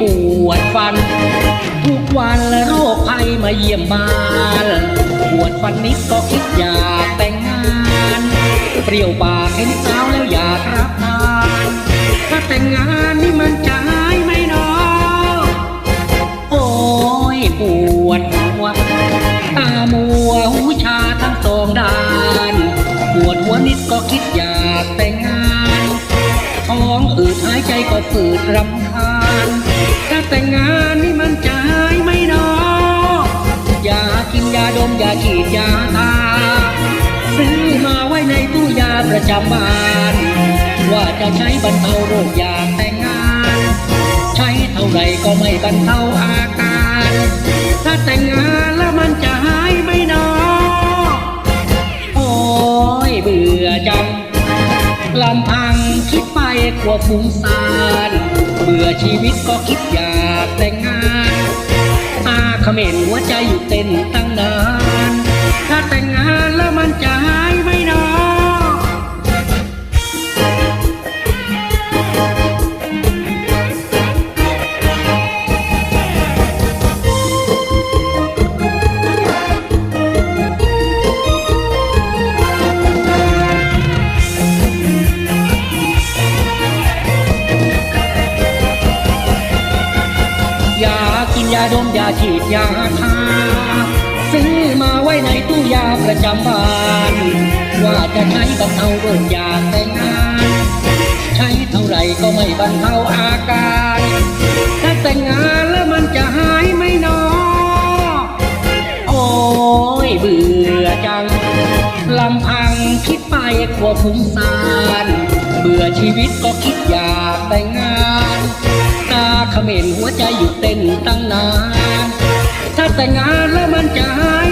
ปวดฟัน ทุกวันและโรคภัยมาเยี่ยมบ้านปวดฟันนิดก็คิดอยากแต่งงาน เปรี้ยวปากเห็นสาวแล้วอยากรับทาน ถ้าแต่งงานนี่มันจะหายไหมนาะโอ้ยปวดหัวตามัวหูชาทั้งสองด้านปวดหัวนิดก็คิดอยากแต่งงานท้องอืดหายใจก็ฝืดรำคาญ ถ้าแต่งงานนี่มันจะหายไหมเนาะยากินยาดมยาฉีดยาทาซื้อมาไว้ในตู้ยาประจำบ้านว่าจะใช้บรรเทาโรคอยากแต่งงาน ใช้เท่าไหร่ก็ไม่บรรเทาอาการ ถ้าแต่งงานแล้วมันจะหายไหมเนาะโอ้ยเบื่อจังลำพังคิดไปกลัวฟุ้งซ่านเบื่อชีวิตก็คิดอยากแต่งงานอาเขม็นหัวใจอยู่เต้นตั้ง ยาดมยาฉีดยาทาซื้อมาไว้ในตู้ยาประจำบ้านว่าจะใช้บรรเทาโรคอยาแต่งงานใช้เท่าไรก็ไม่บรรเทาอาการถ้าแต่งงานแล้วมันจะหายไหมเนาะโอ้ยเบื่อจังลำพังคิดไปกลัวฟุ้งซ่านเบื่อชีวิตก็คิดอยากแต่งงาน เขม็นหัวใจอยู่เต้นตั้งนาน ถ้าแต่งงานแล้วมันจะหาย